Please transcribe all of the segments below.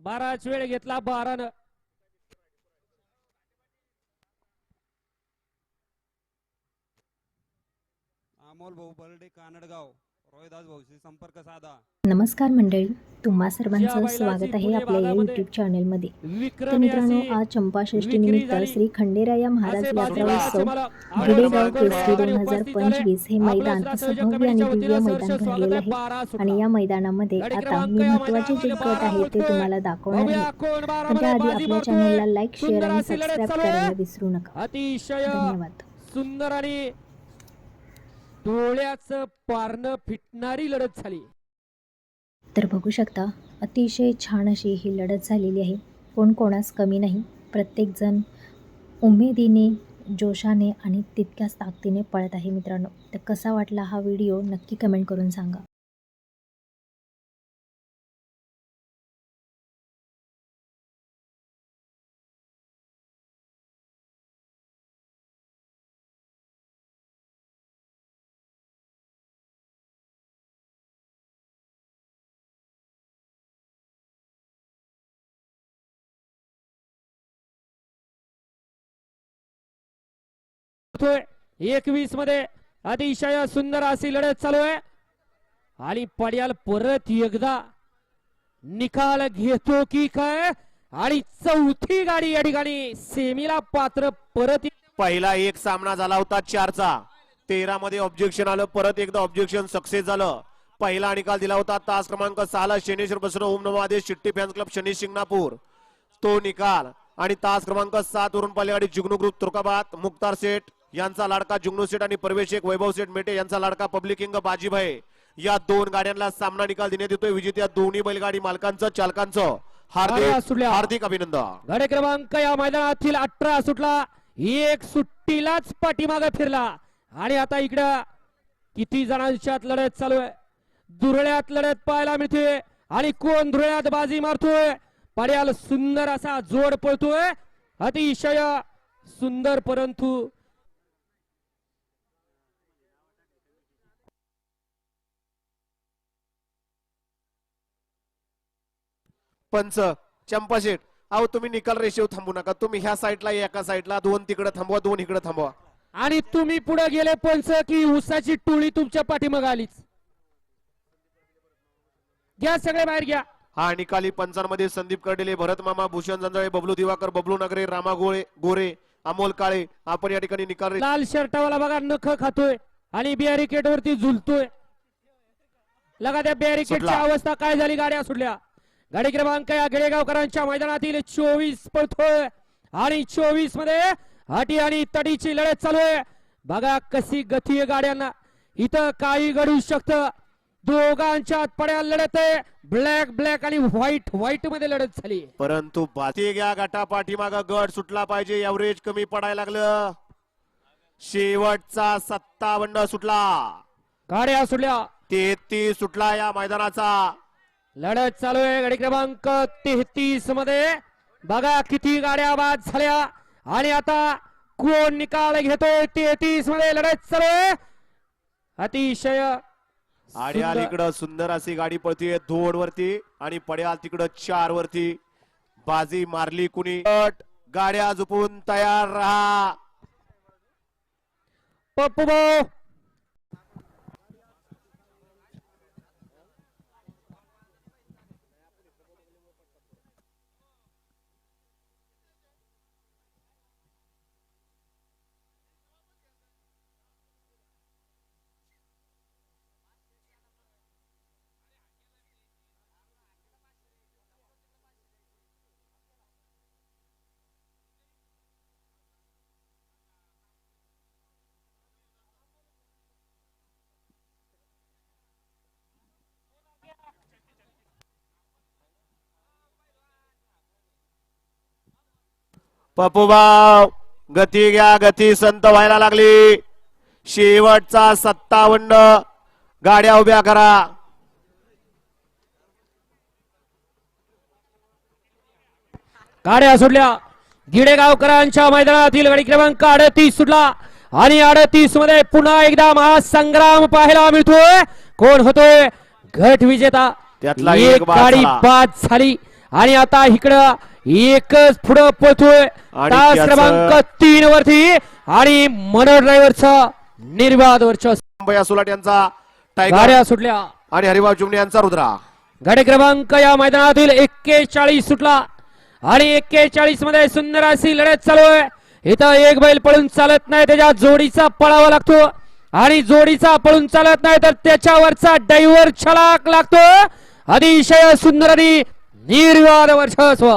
बाराच वेळ घेतला बारानं. अमोल भाऊ बर्डे कानडगाव. रोहिदास भाऊशी संपर्क साधा नमस्कार मंडळी तुम्हा सर्वांचं स्वागत आहे आपल्या या युट्यूब चॅनलमध्ये तर मित्रांनो आज चंपाषष्ठी निमित्त. श्री खंडेराया महाराज यात्रा उत्सव गिडेगाव केसरी आणि दोन हजार. पंचवीस हे मैदान असं भव्य आणि दिव्य वतीनं मैदान सहर्ष भरलेलं स्वागत आहे. आणि या मैदानामध्ये आता मी महत्त्वाचे जे गट आहे ते तुम्हाला दाखवणार आहे पण त्याआधी आपल्या. चॅनलला लाईक शेअर आणि सबस्क्राईब. करायला विसरू नका अतिशय धन्यवाद सुंदर आणि डोळ्याचं पारणं फिटणारी लढत झाली. तर बघू शकता अतिशय छान अशी ही लढत झालेली आहे. कोण कोणास कमी नाही. प्रत्येकजण उमेदीने जोशाने आणि तितक्याच ताकदीने पळत आहे मित्रांनो. तर कसा वाटला हा व्हिडिओ? नक्की कमेंट करून सांगा. एकवीसमध्ये अतिशय सुंदर अशी लढत चालू आहे. आणि पड्याल परत एकदा निकाल घेतो की काय? आणि चौथी गाडी या ठिकाणी सेमीला पात्र परत पहिला एक सामना झाला होता चारचा. तेरा मध्ये ऑब्जेक्शन आलं परत एकदा ऑब्जेक्शन सक्सेस झालं. पहिला निकाल दिला होता तास क्रमांक सहाला शनेश्वर बसरो ओम नमो आदेश फॅन्स क्लब शनी शिंगणापूर. तो निकाल. आणि तास क्रमांक सात वरून पलीकडे जुगनू ग्रुप तुर्काबाद. मुक्तार सेठ यांचा लाडका जुगनू सेठ आणि परवेश शेख वैभव सेठ मेटे यांचा लाडका पब्लिक किंग बाजीभाई. या दोन गाड्यांना सामना निकाल देण्यात येतोय. विजेत्या दोन्ही बैलगाडी मालकांचं चालकांचं हार्दिक. हार्दिक अभिनंदन. गाडी क्रमांक या मैदानातील अठरा सुटला. एक सुट्टीलाच पाठीमागे फिरला. आणि आता इकडं किती जणांच्यात लढत चालू आहे. दुरळ्यात लढत पाहायला मिळते. आणि कोण धुळ्यात बाजी मारतोय? पड्याल सुंदर असा जोड पळतोय. अतिशय सुंदर परंतु पंच चंपाशेट अहो तुम्ही निकाल रेषेव थांबू नका. तुम्ही ह्या साईडला एका साईडला दोन तिकडे थांबवा दोन इकडे थांबवा. आणि तुम्ही पुढे गेले पंच की उसाची टोळी तुमच्या पाठीमागे आलीच. घ्या सगळे बाहेर घ्या. हा निकाली पंचांमध्ये संदीप कर्डेले भरत मामा भूषण जंजाळे बबलू दिवाकर बबलू नगरे रामा गोळे गोरे अमोल काळे. आपण या ठिकाणी निकाल रे- लाल शर्टावाला बघा नख खातोय आणि बॅरिकेड वरती झुलतोय. लगा त्या बॅरिकेडची सुटला. अवस्था काय झाली गाड्या सुटल्या. गाडी क्रमांक या गिळेगावकरांच्या मैदानातील चोवीस पळतोय. आणि चोवीसमध्ये हाटी आणि तडीची लढत चालू आहे. बघा कशी गती आहे गाड्यांना. इथं काही घडू शकतं. दोघांच्या पड्या लढत आहे. ब्लॅक ब्लॅक आणि व्हाईट व्हाईटमध्ये लढत झाली. परंतु बाती घ्या गटा पाठीमाग. गट सुटला पाहिजे. एव्हरेज कमी पडायला लागलं. शेवटचा सत्तावन्न सुटला. गाड्या सुटल्या. तेहतीस सुटला या मैदानाचा. लढत चालू आहे गाडी क्रमांक तेहतीसमध्ये. बघा किती गाड्या बाद झाल्या. आणि आता कोण निकाल घेतोय तेहतीसमध्ये लढत चालू आहे. अतिशय आणि सुंदर. अलीकडं सुंदर अशी गाडी पळतीये दोन वरती आणि पड्याल तिकडं चार वरती बाजी मारली कुणी? गट, गाड्या झुपून तयार राहा. पप्पू भाऊ. पप्पूभाव गती घ्या गती संत व्हायला लागली. शेवटचा सत्तावन्न गाड्या उभ्या करा. गाड्या सुटल्या. गिडेगावकरांच्या मैदानातील गाडी क्रमांक अडतीस सुटला. आणि अडतीसमध्ये पुन्हा एकदा महासंग्राम पाहायला मिळतोय. कोण होतोय? घट विजेता. त्यातला एक गाडी. बाद झाली. आणि आता इकडं एकच पुढं आणि तास क्रमांक तीन वरती आणि मनोहर ड्रायव्हरचं निर्वाद मुंबई सुलाट यांचा गाड्या सुटल्या. आणि हरिभाऊ चिमणे यांचा रुद्रा. गाडी क्रमांक या मैदानातील एक्केचाळीस सुटला. आणि एक्केचाळीसमध्ये सुंदर अशी लढत चालू आहे. इथं एक बैल पळून चालत नाही त्याच्या जोडीचा पळावा लागतो. आणि जोडीचा पळून चालत नाही तर त्याच्यावरचा डायव्हर छलाक लागतो. अतिशय सुंदर आणि निर्वाद वर्षस्व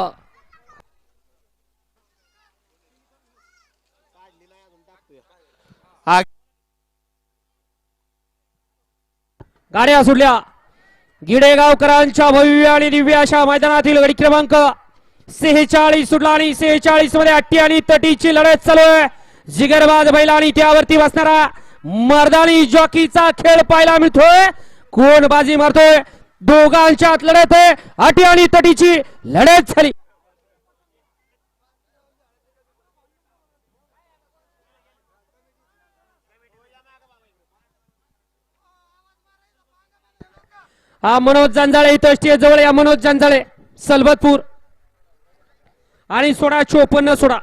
गाड्या सुटल्या. गिडेगावकरांच्या भव्य आणि दिव्य अशा मैदानातील गडी क्रमांक सेहेचाळीस सुटला आणि सेहेचाळीसमध्ये अट्टी आणि तटीची लढत चालू आहे. जिगरबाज बैल आणि त्यावरती बसणारा मर्दानी जॉकीचा खेळ पाहायला मिळतोय. कोण बाजी मारतोय? दोघांच्यात लढत आहे. अटी आणि तटीची लढत झाली. हा मनोज जांजाळे इथं स्टेज जवळ या मनोज जांजाळे सलबतपूर. आणि सोडा चोपन्न सोडा.